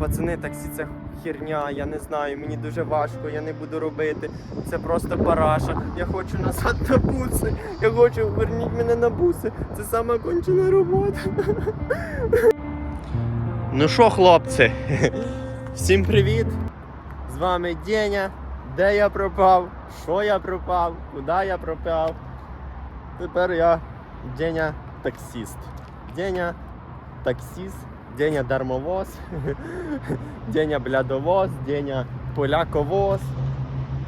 пацани, таксі це херня, я не знаю, мені дуже важко, я не буду робити. Це просто параша. Я хочу назад на буси. Я хочу, верніть мене на буси. Це сама кончена робота. Ну що, хлопці, всім привіт! З вами Деня. Де я пропав? Що я пропав? Куди я пропав? Тепер я Деня таксіст. Деня таксіст, Деня дармовоз, Деня блядовоз, Деня поляковоз,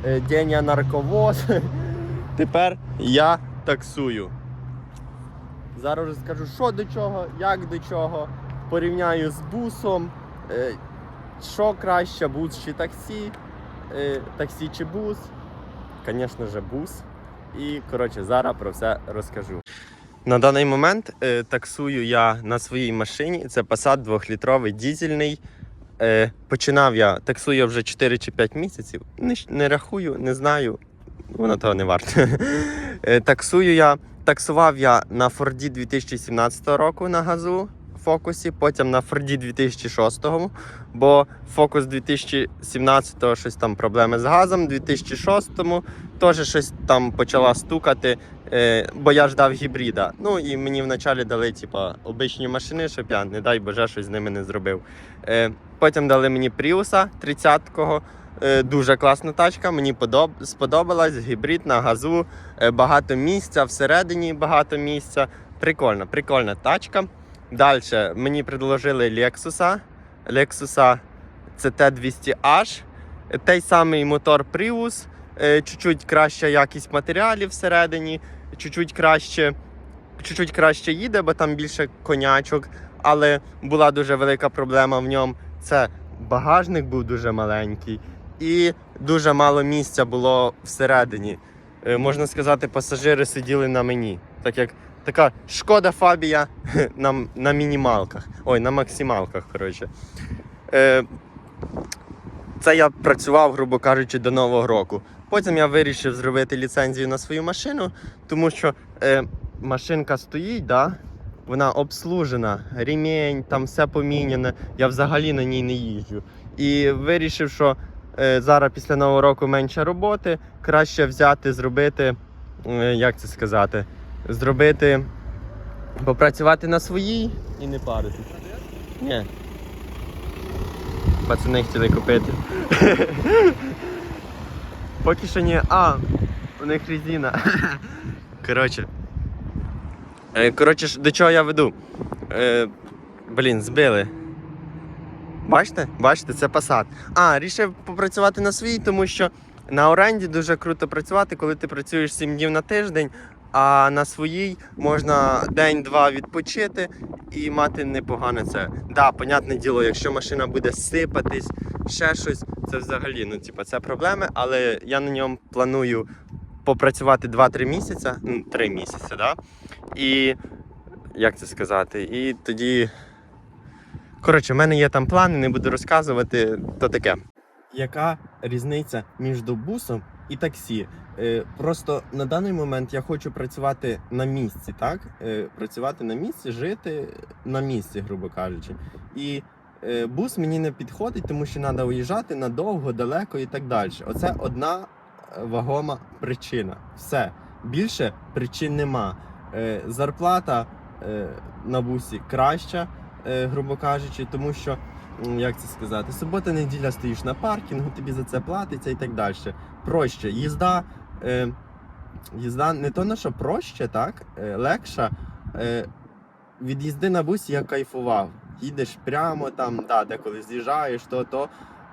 е, Деня нарковоз. Тепер я таксую. Зараз розкажу, що до чого, як до чого. Порівняю з бусом. е, Що краще, бус чи таксі? Е, Таксі чи бус? Звісно ж, бус. І коротше, зараз про все розкажу. На даний момент е, таксую я на своїй машині. Це Passat 2-літровий дізельний. Е, починав я таксую вже 4 чи 5 місяців. Не, не рахую, не знаю. Воно того не варто. Е, таксую я. Таксував я на Форді 2017 року на газу фокусі, потім на Форді 2006, бо фокус 2017 щось там проблеми з газом, 2006 теж щось там почала стукати, бо я ждав гібрида. Ну і мені вначалі дали типа, обичні машини, щоб я, не дай Боже, щось з ними не зробив. Е, потім дали мені Пріуса 30-го. Е, Дуже класна тачка, мені подоб... сподобалась. Гібрид на газу, е, багато місця, всередині багато місця. Прикольна, прикольна тачка. Далі мені предложили Lexus. Lexus CT200H. Той самий мотор Prius, е, чуть-чуть краща якість матеріалів всередині, чуть-чуть краще, чуть-чуть краще їде, бо там більше конячок. Але була дуже велика проблема в ньому. Це багажник був дуже маленький і дуже мало місця було всередині. Е, Можна сказати, пасажири сиділи на мені. Так як така шкода Фабія на, на мінімалках. Ой, на максималках, коротше. Е, це я працював, грубо кажучи, до Нового року. Потім я вирішив зробити ліцензію на свою машину, тому що е, машинка стоїть, да? вона обслужена, ремінь, там все поміняне. Я взагалі на ній не їжджу. І вирішив, що е, зараз після Нового року менше роботи, краще взяти, зробити, е, як це сказати, зробити, попрацювати на своїй і не паритись. Ні. Пацани хотіли купити. Поки що ні. А, у них резина. Коротше. Е, Коротше, до чого я веду? Е, блін, збили. Бачите? Бачите, це Passat. А, рішив попрацювати на своїй, тому що на оренді дуже круто працювати, коли ти працюєш 7 днів на тиждень, а на своїй можна день-два відпочити і мати непогане це. Да, понятне діло, якщо машина буде сипатись, ще щось, це взагалі, ну, типа, це проблеми, але я на ньому планую попрацювати 2-3 місяці, ну, 3 місяці, да? І як це сказати? І тоді. Коротше, в мене є там плани, не буду розказувати, то таке. Яка різниця між бусом і таксі? Е, просто на даний момент я хочу працювати на місці, так? Е, працювати на місці, жити на місці, грубо кажучи. І е, бус мені не підходить, тому що треба уїжджати надовго, далеко і так далі. Оце одна вагома причина. Все. Більше причин нема. Зарплата на бусі краща, грубо кажучи, тому що, як це сказати, субота, неділя стоїш на паркінгу, тобі за це платиться і так далі. Проще. Їзда, е, їзда не то на що проще, так? Е, легша. Е, від їзди на бусі я кайфував. Їдеш прямо там, да, деколи з'їжджаєш, то, то.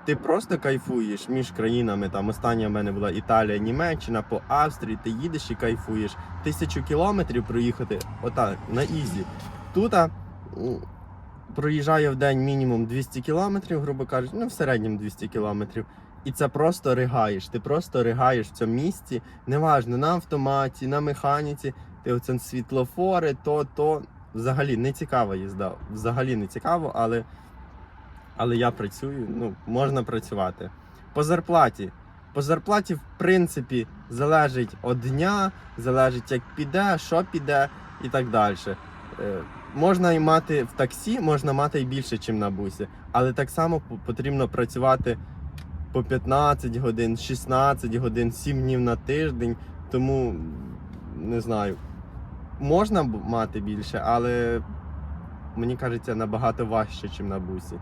Ти просто кайфуєш між країнами. Там остання в мене була Італія, Німеччина, по Австрії, ти їдеш і кайфуєш. Тисячу кілометрів проїхати отак, на ізі. Тут проїжджає в день мінімум 200 кілометрів, грубо кажучи, ну в середньому 200 кілометрів. І це просто ригаєш. Ти просто ригаєш в цьому місці. Неважно, на автоматі, на механіці, ти оце світлофори, то, то. Взагалі не цікава їзда. Взагалі не цікаво, але, але я працюю, ну, можна працювати. По зарплаті. По зарплаті, в принципі, залежить від дня, залежить, як піде, що піде і так далі. Можна і мати в таксі, можна мати і більше, ніж на бусі. Але так само потрібно працювати по 15 годин, 16 годин, 7 днів на тиждень. Тому не знаю. Можна мати більше, але мені кажеться набагато важче, ніж на бусі.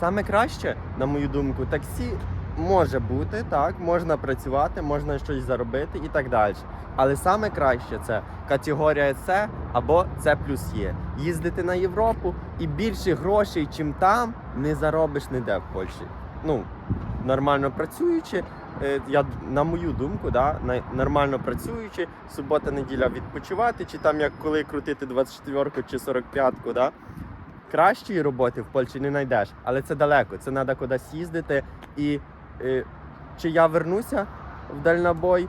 Саме краще, на мою думку, таксі може бути, так, можна працювати, можна щось заробити і так далі. Але саме краще це категорія С або С плюс Є. Їздити на Європу і більше грошей, чим там, не заробиш ніде в Польщі. Ну, нормально працюючи, е, я, на мою думку, да, нормально працюючи, субота, неділя відпочивати, чи там як коли крутити 24-ку чи 45-ку, да, кращої роботи в Польщі не знайдеш, але це далеко. Це треба кудись їздити. І е, чи я вернуся в дальнобой?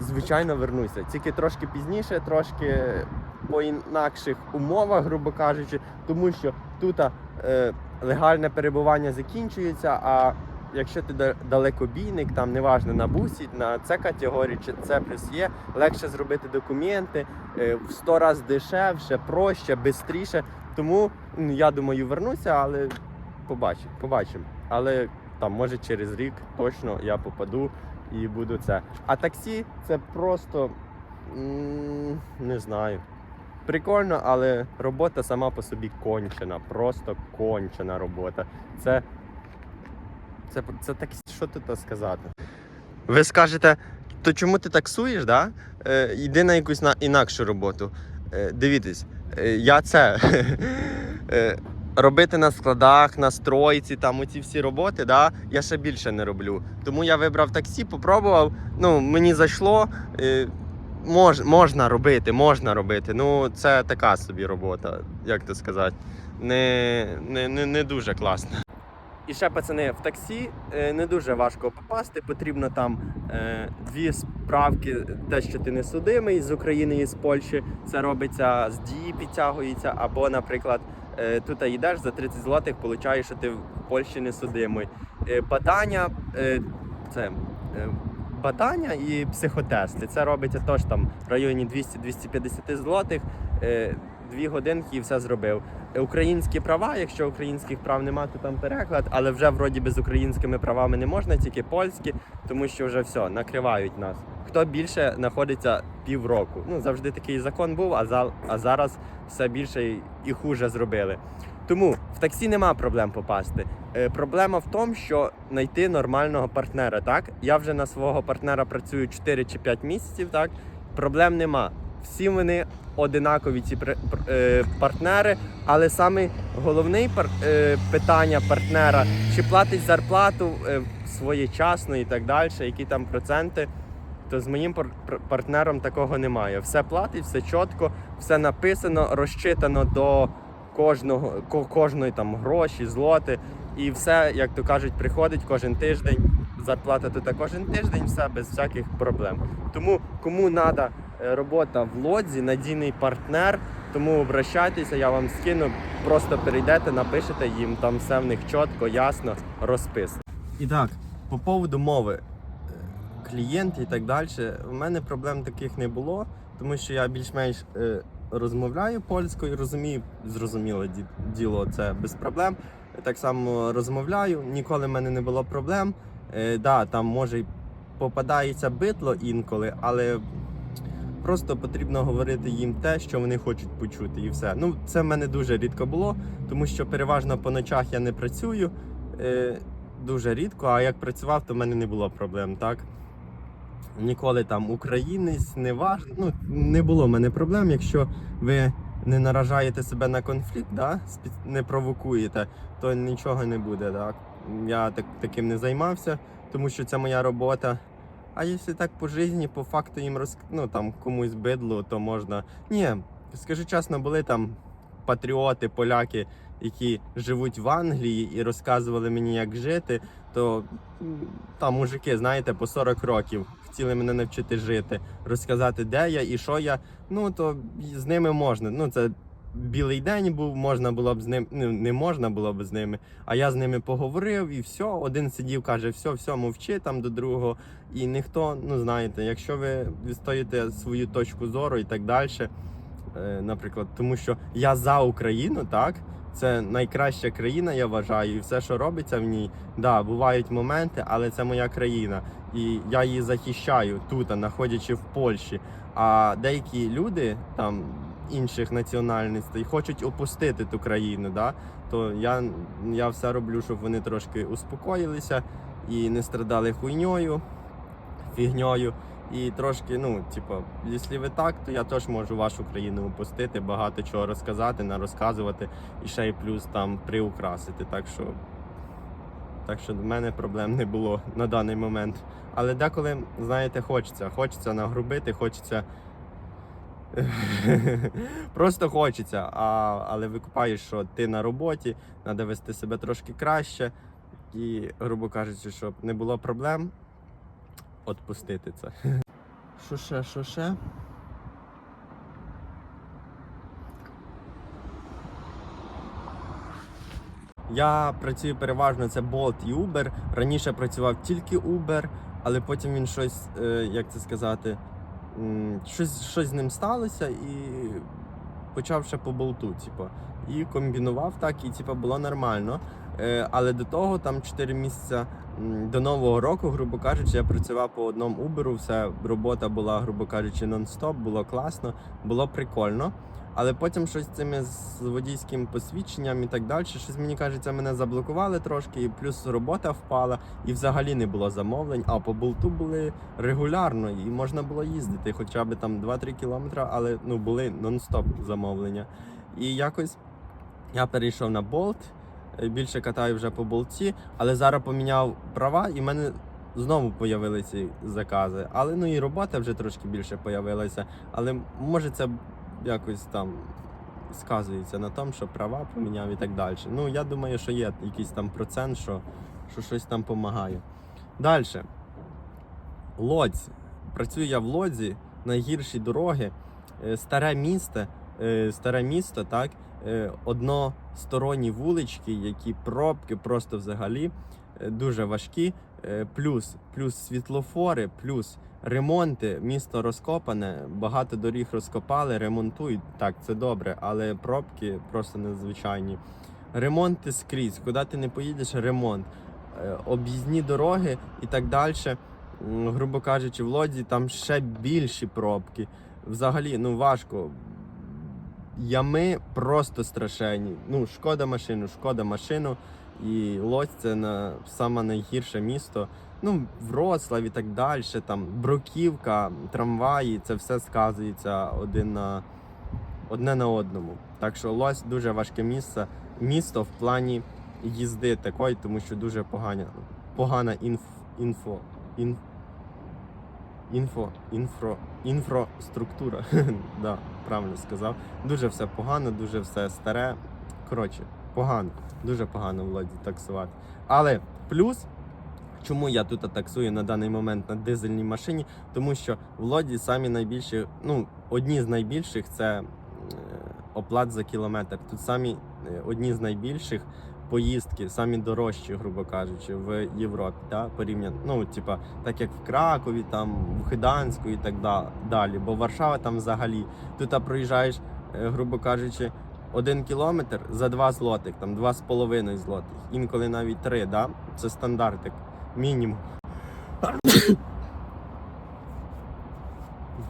Звичайно, вернуся. Тільки трошки пізніше, трошки по інакших умовах, грубо кажучи, тому що тут е, легальне перебування закінчується. А якщо ти далекобійник, там неважно на бусі, на С категорії чи С плюс є, легше зробити документи е, в 100 разів дешевше, проще, швидше. Тому м, я думаю, вернуся, але побачимо. побачимо. Але там, може, через рік точно я попаду і буду це. А таксі це просто не знаю. Прикольно, але робота сама по собі кончена, просто кончена робота. Це. Це, це так, що тут сказати? Ви скажете, то чому ти таксуєш, да? Е, йди на якусь на інакшу роботу. Е, дивіться, е, я це е, робити на складах, на стройці, там оці всі роботи, да, я ще більше не роблю. Тому я вибрав таксі, попробував. Ну, мені зайшло. Е, мож, можна робити, можна робити. Ну, це така собі робота, як то сказати. Не, не, не, не дуже класна. І ще пацани, в таксі е, не дуже важко попасти. Потрібно там е, дві справки, те, що ти не судимий з України і з Польщі. Це робиться з дії, підтягується. Або, наприклад, тут йдеш за 30 злотих, получаєш, що ти в Польщі не судимий. Е, бадання, е, це. Е, Бадання і психотести. Це робиться теж там в районі 200-250 злотих. Дві годинки і все зробив. Українські права, якщо українських прав немає, то там переклад, але вже вроді би з українськими правами не можна, тільки польські, тому що вже все, накривають нас. Хто більше знаходиться півроку. Ну завжди такий закон був, а за а зараз все більше і хуже зробили. Тому в таксі нема проблем попасти. Е, проблема в тому, що знайти нормального партнера. Так, я вже на свого партнера працюю 4 чи 5 місяців. Так, проблем нема. Всі вони одинакові ці е, партнери, але саме головне питання партнера, чи платить зарплату е, своєчасно і так далі, які там проценти. То з моїм пар- пар- партнером такого немає. Все платить, все чітко, все написано, розчитано до кожного кожної там гроші, злоти, і все, як то кажуть, приходить кожен тиждень. Зарплата тут кожен тиждень, все без всяких проблем. Тому кому треба робота в лодзі, надійний партнер, тому обращайтеся, я вам скину. Просто перейдете, напишете їм, там все в них чітко, ясно, розписано. І так, по поводу мови е, клієнти і так далі, у мене проблем таких не було, тому що я більш-менш е, розмовляю польською, розумію, зрозуміло діло, це без проблем. Так само розмовляю, ніколи в мене не було проблем. Е, да, там може й попадається битло інколи, але просто потрібно говорити їм те, що вони хочуть почути, і все. Ну, це в мене дуже рідко було, тому що переважно по ночах я не працюю. Е, дуже рідко, а як працював, то в мене не було проблем, так? Ніколи там українець, не важ... ну, не було в мене проблем, якщо ви не наражаєте себе на конфлікт, да? не провокуєте, то нічого не буде. Так? Я так, таким не займався, тому що це моя робота. А якщо так по житті, по факту їм роз... ну, там, комусь бидло, то можна. Ні, скажу чесно, були там патріоти, поляки, які живуть в Англії і розказували мені, як жити, то там мужики, знаєте, по 40 років хотіли мене навчити жити, розказати, де я і що я. Ну то з ними можна. Ну це білий день був, можна було б з ним, ну не можна було б з ними. А я з ними поговорив і все. Один сидів, каже, все, все, мовчи там до другого. І ніхто, ну знаєте, якщо ви відстоїте свою точку зору і так далі, Е, наприклад, тому що я за Україну, так? Це найкраща країна, я вважаю, і все, що робиться в ній, да, бувають моменти, але це моя країна. І я її захищаю тут, знаходячи в Польщі. А деякі люди там інших національностей хочуть опустити ту країну. Да? То я, я все роблю, щоб вони трошки успокоїлися і не страдали хуйньою, фігньою. І трошки, ну, типу, якщо ви так, то я теж можу вашу країну опустити, багато чого розказати, нарозказувати і ще й плюс там приукрасити. Так що, так що в мене проблем не було на даний момент. Але деколи, знаєте, хочеться. Хочеться нагрубити, хочеться. Просто хочеться. А, але викупаєш, що ти на роботі, треба вести себе трошки краще. І, грубо кажучи, щоб не було проблем, отпустити це. Що ще, що ще? Я працюю переважно це Bolt і Uber. Раніше працював тільки Uber, але потім він щось, е, як це сказати, щось, щось з ним сталося і почав ще по болту, типу. І комбінував так, і типу, було нормально. Е, але до того, там 4 місяці до Нового року, грубо кажучи, я працював по одному Uber, все, робота була, грубо кажучи, нон-стоп, було класно, було прикольно. Але потім щось цими з водійським посвідченням і так далі, щось мені кажеться, мене заблокували трошки, і плюс робота впала, і взагалі не було замовлень. А по болту були регулярно, і можна було їздити хоча б там 2-3 кілометри, але ну були нон-стоп замовлення. І якось я перейшов на болт, е, більше катаю вже по болті, але зараз поміняв права, і в мене знову появилися закази. Але ну і робота вже трошки більше появилася. Але може це якось там сказується на тому, що права поміняв і так далі. Ну, я думаю, що є якийсь там процент, що, що щось там допомагає. Далі. Лодзь. Працюю я в Лодзі, найгірші дороги, Е, старе місто, е, старе місто, так, е, односторонні вулички, які пробки просто взагалі дуже важкі. Плюс, плюс світлофори, плюс ремонти. Місто розкопане, багато доріг розкопали, ремонтують. Так, це добре, але пробки просто надзвичайні. Ремонти скрізь, куди ти не поїдеш, ремонт. Е, Об'їзні дороги і так далі. Грубо кажучи, в Лодзі там ще більші пробки. Взагалі, ну важко. Ями просто страшенні. Ну, шкода машину, шкода машину. І Лодзь це на саме найгірше місто. Ну, Вроцлав і так далі. Там бруківка, трамваї, це все сказується один на одне на одному. Так що Лодзь дуже важке місце, місто в плані їзди такої, тому що дуже погана, погана інф, інфо, інф, інфо, інфро, інфраструктура. да, правильно сказав. Дуже все погано, дуже все старе. Коротше, погано, дуже погано в Лодзі таксувати. Але плюс. Чому я тут таксую на даний момент на дизельній машині? Тому що в Лоді самі найбільші, ну, одні з найбільших це е, оплат за кілометр. Тут самі е, одні з найбільших поїздки, самі дорожчі, грубо кажучи, в Європі. Да? Порівняно, ну, типа, так як в Кракові, там, в Хиданську і так далі. Бо Варшава там взагалі. Тут а, проїжджаєш, е, грубо кажучи, один кілометр за два злотих, там два з половиною злотих, інколи навіть три, да? це стандартик, мінімум.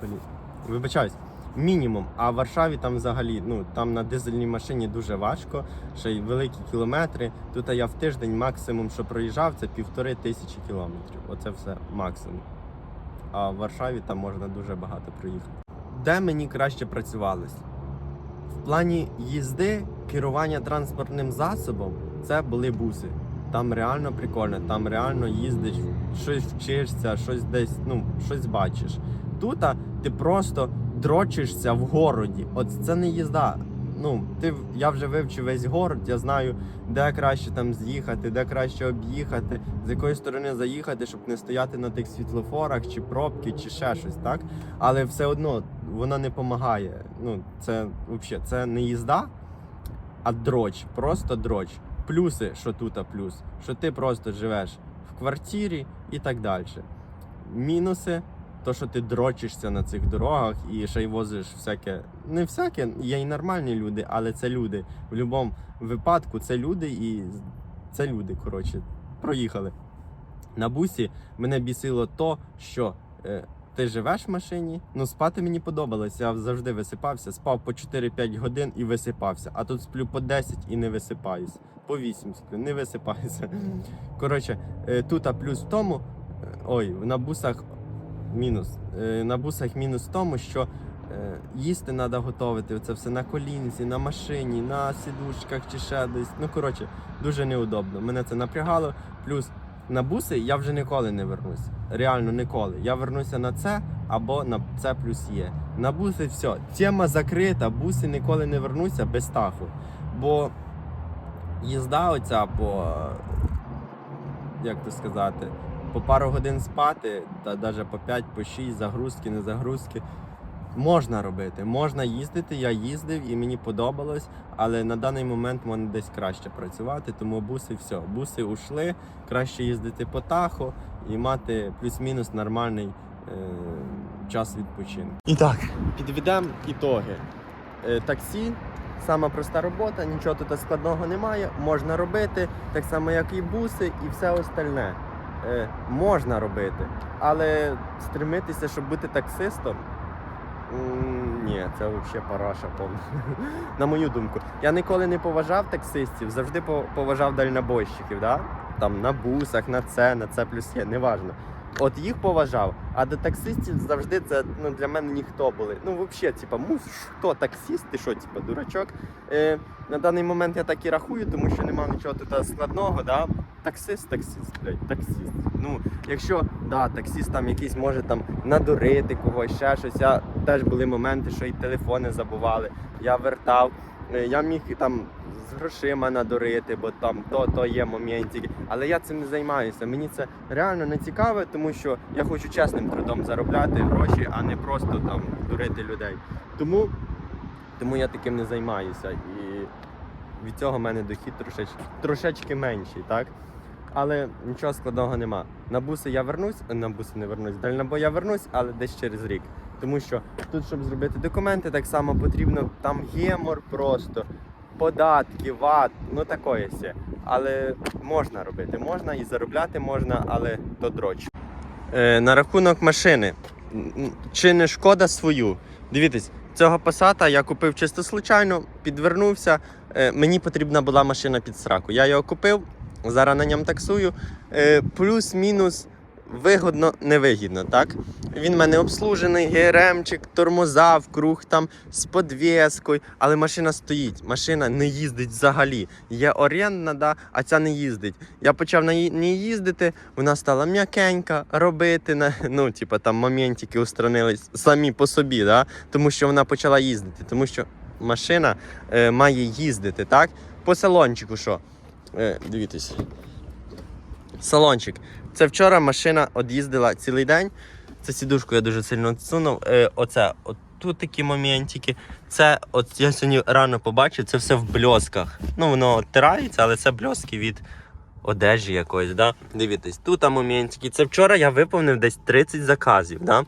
Блін, вибачаюсь, мінімум. А в Варшаві там взагалі, ну там на дизельній машині дуже важко, ще й великі кілометри. Тут я в тиждень максимум, що проїжджав, це півтори тисячі кілометрів. Оце все максимум. А в Варшаві там можна дуже багато проїхати. Де мені краще працювалось? В плані їзди, керування транспортним засобом це були буси. Там реально прикольно, там реально їздиш, щось вчишся, щось десь, ну, щось бачиш. Тут ти просто дрочишся в городі. От це не їзда. Ну, ти, я вже вивчив весь город, я знаю, де краще там з'їхати, де краще об'їхати, з якої сторони заїхати, щоб не стояти на тих світлофорах, чи пробки, чи ще щось, так? Але все одно вона не допомагає. Ну, це взагалі це не їзда, а дроч, просто дроч. Плюси, що тут, а плюс, що ти просто живеш в квартирі і так далі. Мінуси то, що ти дрочишся на цих дорогах і ще й возиш всяке. Не всяке, є і нормальні люди, але це люди. В будь-якому випадку це люди і це люди, коротше, проїхали. На бусі мене бісило то, що е, ти живеш в машині, ну спати мені подобалось. Я завжди висипався, спав по 4-5 годин і висипався. А тут сплю по 10 і не висипаюсь. По 8 сплю, не висипаюся. Коротше, е, тут а плюс в тому, е, ой, на бусах мінус. Е, На бусах мінус в тому, що їсти треба готувати. Це все на колінці, на машині, на сідушках чи ще десь. Ну, коротше, дуже неудобно. Мене це напрягало. Плюс на буси я вже ніколи не вернусь. Реально ніколи. Я вернуся на це або на це плюс є. На буси все. Тема закрита, буси ніколи не вернуся без таху. Бо їзда оця по, як то сказати, по пару годин спати, та навіть по 5, по 6, загрузки, не загрузки. Можна робити, можна їздити. Я їздив і мені подобалось, але на даний момент можна десь краще працювати, тому буси все. Буси ушли, краще їздити по тахо і мати плюс-мінус нормальний е, час відпочинку. І так, підведемо ітоги. Е, таксі, сама проста робота, нічого тут складного немає, можна робити, так само як і буси, і все остальне. Е, можна робити, але стремитися, щоб бути таксистом. Ні, це взагалі параша повна. На мою думку. Я ніколи не поважав таксистів, завжди поважав дальнобойщиків, да? там на бусах, на це, на це плюс є, неважно. От їх поважав, а до таксистів завжди це ну, для мене ніхто були. Ну, взагалі, типа, хто таксист, ти що, типа, дурачок. Е, на даний момент я так і рахую, тому що немає нічого тут складного, да? Таксист, таксист, блядь, таксист. Ну, якщо да, таксист там якийсь може там надурити когось, ще щось. Я теж були моменти, що і телефони забували. Я вертав. Е, Я міг там з грошима надурити, бо там то, то є моментики. Але я цим не займаюся. Мені це реально не цікаве, тому що я хочу чесним трудом заробляти гроші, а не просто там дурити людей. Тому, тому я таким не займаюся. І від цього в мене дохід трошечки, трошечки менший, так? Але нічого складного нема. На буси я вернусь, на буси не вернусь, дальнобой я вернусь, але десь через рік. Тому що тут, щоб зробити документи, так само потрібно там гемор просто, податки, ват, ну такое все. Але можна робити, можна і заробляти можна, але то дроч. Е, на рахунок машини. Чи не шкода свою? Дивіться, цього пасата я купив чисто случайно, підвернувся. Е, мені потрібна була машина під сраку. Я його купив, зараз на ньому таксую. Е, плюс-мінус вигодно, невигідно, так? Він в мене обслужений, ГРМчик, тормоза круг там з подвіскою, але машина стоїть, машина не їздить взагалі. Є орендна, да, а ця не їздить. Я почав на ній їздити, вона стала м'якенька, робити, ну, типу, там моментики устранились самі по собі, да, тому що вона почала їздити, тому що машина е, має їздити, так? По салончику що? Е, дивіться. Салончик. Це вчора машина од'їздила цілий день. Це сідушку я дуже сильно відсунув. Е, оце, от тут такі моментики. Це, от я сьогодні рано побачив, це все в бльосках. Ну, воно оттирається, але це бльоски від одежі якоїсь. Да? Дивіться, тут моментики. Це вчора я виповнив десь 30 заказів. Да?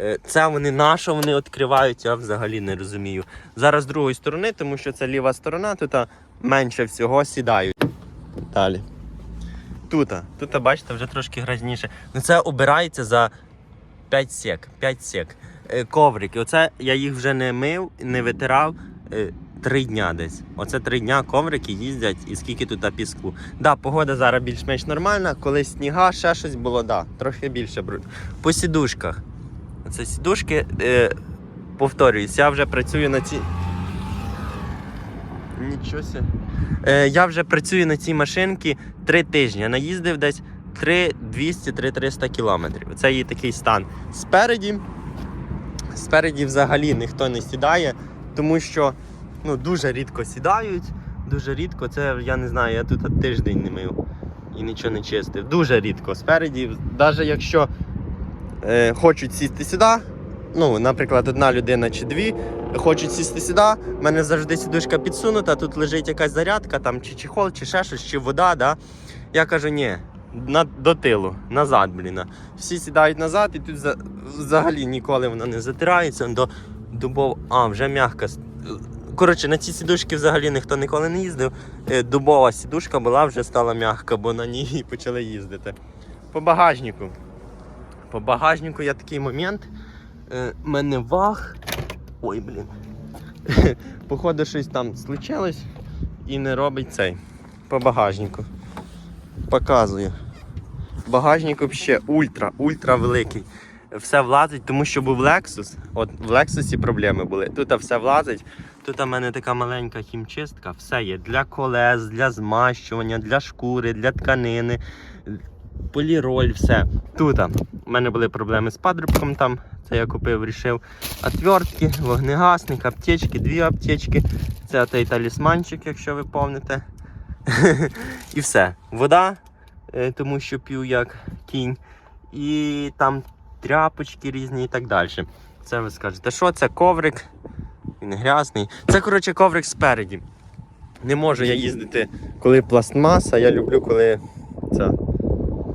Е, Це вони на що вони відкривають, я взагалі не розумію. Зараз з другої сторони, тому що це ліва сторона, тут менше всього сідають. Далі. Тут, тут, бачите, вже трошки грязніше. Ну це обирається за 5 сек. 5 сек. Е, Коврики. Оце я їх вже не мив, не витирав. е, Три дня десь. Оце три дня коврики їздять і скільки тут піску. Да, погода зараз більш-менш нормальна, коли сніга, ще щось було, да, трохи більше бруд. По сідушках. Оце сідушки, е, повторююсь, я вже працюю на цій. Нічого. Е, я вже працюю на цій машинці три тижні. Наїздив десь 3200-3300 кілометрів. Це її такий стан. Спереді, спереді взагалі ніхто не сідає, тому що ну, дуже рідко сідають. Дуже рідко, це я не знаю, я тут тиждень не мив і нічого не чистив. Дуже рідко. Спереді, навіть якщо е, хочуть сісти сюди, ну, наприклад, одна людина чи дві, хочуть сісти сюди, в мене завжди сідушка підсунута, тут лежить якась зарядка, там чи чехол, чи ще щось, чи вода. Да? Я кажу, ні, на, до тилу, назад, блін. Всі сідають назад, і тут за, взагалі ніколи вона не затирається. До дубов. А, вже м'яка. Коротше, на ці сідушки взагалі ніхто ніколи не їздив. Е, Дубова сідушка була, вже стала м'яка, бо на ній почали їздити. По багажнику. По багажнику є такий момент. Е, мене ваг. Ой, блін. Походу, щось там случилось і не робить цей. По багажнику. Показую. Багажник взагалі ультра, ультра великий. Все влазить, тому що був Lexus. От в Lexus проблеми були. Тут все влазить. Тут у мене така маленька хімчистка, все є для колес, для змащування, для шкури, для тканини, поліроль, все. Тут у мене були проблеми з падрубком там. Це я купив, рішив. Отвертки, вогнегасник, аптечки, дві аптечки. Це той талісманчик, якщо ви помните. І все. Вода, е, тому що п'ю як кінь. І там тряпочки різні і так далі. Це ви скажете, що це коврик? Він грязний. Це, коротше, коврик спереді. Не можу я їздити, коли пластмаса, я люблю, коли це.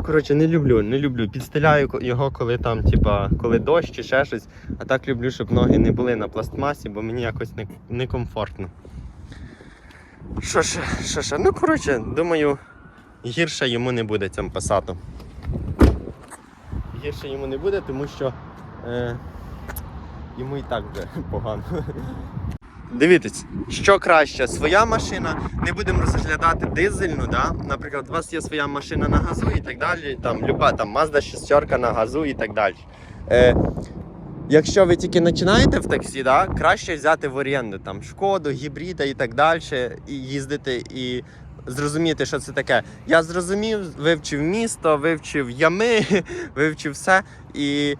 Коротше, не люблю, не люблю. Підстеляю його, коли там, типа, коли дощ чи ще щось. А так люблю, щоб ноги не були на пластмасі, бо мені якось не- некомфортно. Що ще, що ще? Ну, коротше, думаю, гірше йому не буде цьому пасату. Гірше йому не буде, тому що е, йому і так вже погано. Дивіться, що краще, своя машина, не будемо розглядати дизельну, да? наприклад, у вас є своя машина на газу і так далі, там люба там Mazda 6 на газу і так далі. Е, якщо ви тільки починаєте в таксі, да, краще взяти в оренду там шкоду, гібрида і так далі, і їздити і зрозуміти, що це таке. Я зрозумів, вивчив місто, вивчив ями, вивчив все. І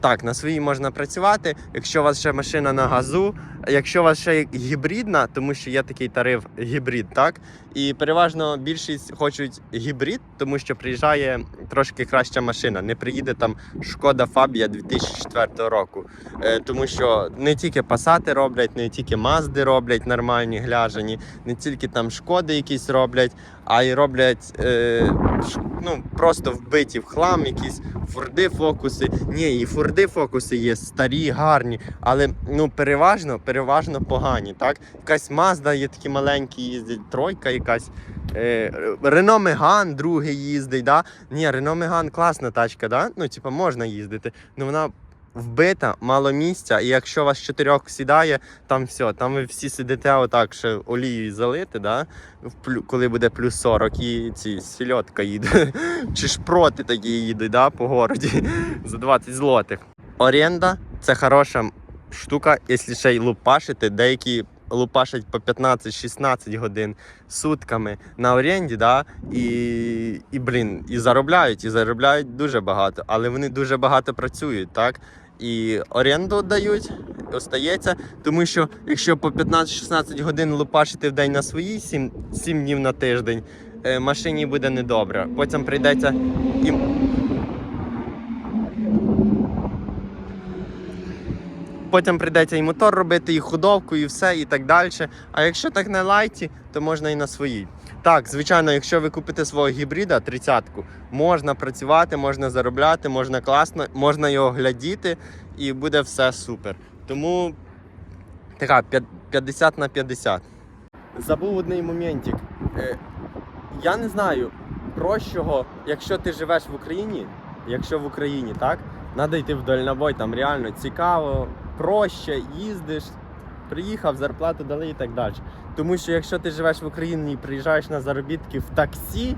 так, на своїй можна працювати. Якщо у вас ще машина на газу, якщо у вас ще гібридна, тому що є такий тариф гібрид, так? І переважно більшість хочуть гібрид, тому що приїжджає трошки краща машина. Не приїде там Шкода Фабія 2004 року. Е, тому що не тільки пасати роблять, не тільки мазди роблять нормальні, гляжені, не тільки там шкоди якісь роблять, а й роблять е, ну, просто вбиті в хлам якісь форди фокуси. Ні, і форди фокуси є старі, гарні, але ну переважно, переважно погані. Так? Якась Мазда є такі маленькі, їздять, тройка якась. Е, Рено Меган другий їздить. Да? Ні, Рено Меган класна тачка, да? ну, типу, можна їздити. Ну вона вбита, мало місця, і якщо вас чотирьох сідає, там все, там ви всі сидите отак, ще олією залити, да? коли буде плюс 40 і ці сільотка їде. Чи шпроти такі їдуть да? по городі за 20 злотих. Оренда це хороша штука, якщо ще й лупашити, деякі лупашать по 15-16 годин сутками на оренді, да? і, і, блін, і заробляють, і заробляють дуже багато, але вони дуже багато працюють, так? І оренду дають, остається, тому що якщо по 15-16 годин лупашити в день на своїй, 7, 7 днів на тиждень, е, машині буде недобре. Потім прийдеться і. Потім прийдеться і мотор робити, і худовку, і все, і так далі. А якщо так на лайті, то можна і на своїй. Так, звичайно, якщо ви купите свого гібрида, тридцятку, можна працювати, можна заробляти, можна класно, можна його глядіти, і буде все супер. Тому така 50 на 50. Забув одний моментик. Е, я не знаю прощого, якщо ти живеш в Україні, якщо в Україні, так, треба йти в дальнобой, там реально цікаво, проще, їздиш, приїхав, зарплату дали і так далі. Тому що якщо ти живеш в Україні і приїжджаєш на заробітки в таксі,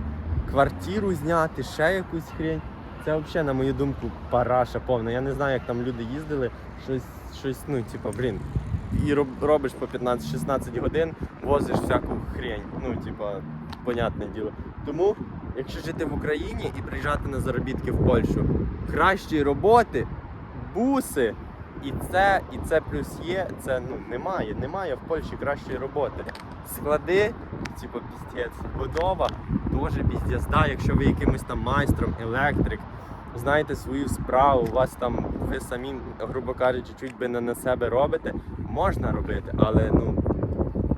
квартиру зняти, ще якусь хрень, це взагалі, на мою думку, параша повна. Я не знаю, як там люди їздили, щось, щось ну, типу, блін. І робиш по 15-16 годин, возиш всяку хрень. Ну, типа, понятне діло. Тому, якщо жити в Україні і приїжджати на заробітки в Польщу, кращі роботи, буси, і це, і це плюс є, це ну, немає. Немає в Польщі кращої роботи. Склади, типу, піздець, будова, теж піздець. Якщо ви якимось там майстром, електрик, знаєте свою справу, у вас там ви самі, грубо кажучи, чуть би не на себе робите, можна робити, але ну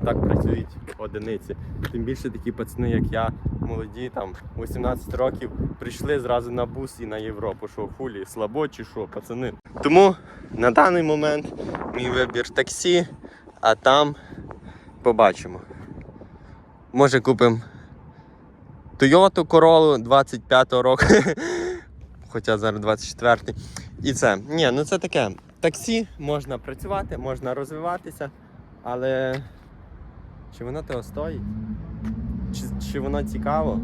так працюють одиниці. Тим більше такі пацани, як я, молоді, там 18 років, прийшли зразу на бус і на Європу. Що хулі, слабо чи що, пацани. Тому на даний момент мій вибір таксі, а там побачимо. Може купимо Toyota Corolla 25-го року. Хоча зараз 24-й. І це. Ні, ну це таке. Таксі можна працювати, можна розвиватися, але чи воно того стоїть? Чи, чи воно цікаво?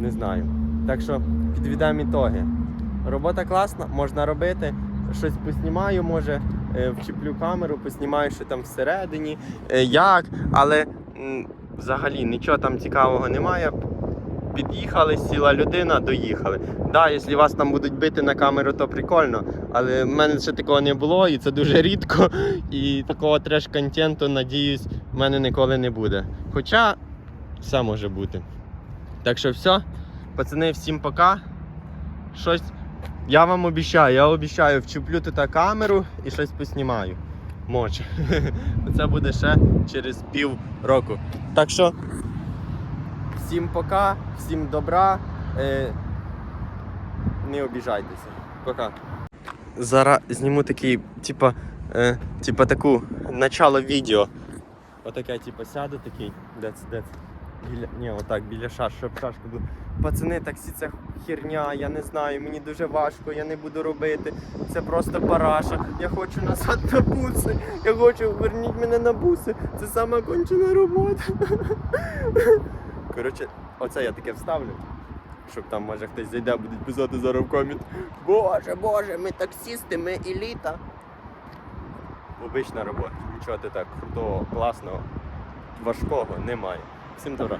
Не знаю. Так що підвідемо ітоги. Робота класна, можна робити. Щось поснімаю, може, е, вчіплю камеру, поснімаю, що там всередині, е, як, але взагалі нічого там цікавого немає. Під'їхали, сіла людина, доїхали. Да, якщо вас там будуть бити на камеру, то прикольно. Але в мене ще такого не було, і це дуже рідко. І такого треш-контенту, надіюсь, в мене ніколи не буде. Хоча все може бути. Так що все, пацани, всім пока. Щось я вам обіцяю, я обіцяю, вчеплю тут камеру і щось поснімаю. Може. Це буде ще через пів року. Так що всім пока, всім добра. Е, не обіжайтеся. Пока. Зараз зніму такий, типа, е, типа таку начало відео. Отаке, типа, сяду такий. Де це, де? Біля, ні, отак, біля шаш, щоб шашка була. Пацани, таксі це херня, я не знаю, мені дуже важко, я не буду робити. Це просто параша. Я хочу назад на буси. Я хочу, верніть мене на буси. Це сама кончена робота. Коротше, оце я таке вставлю. Щоб там може хтось зайде, будуть писати зараз в комент. Боже, боже, ми таксісти, ми еліта. Обична робота. Нічого ти так крутого, класного, важкого немає. Всім добра.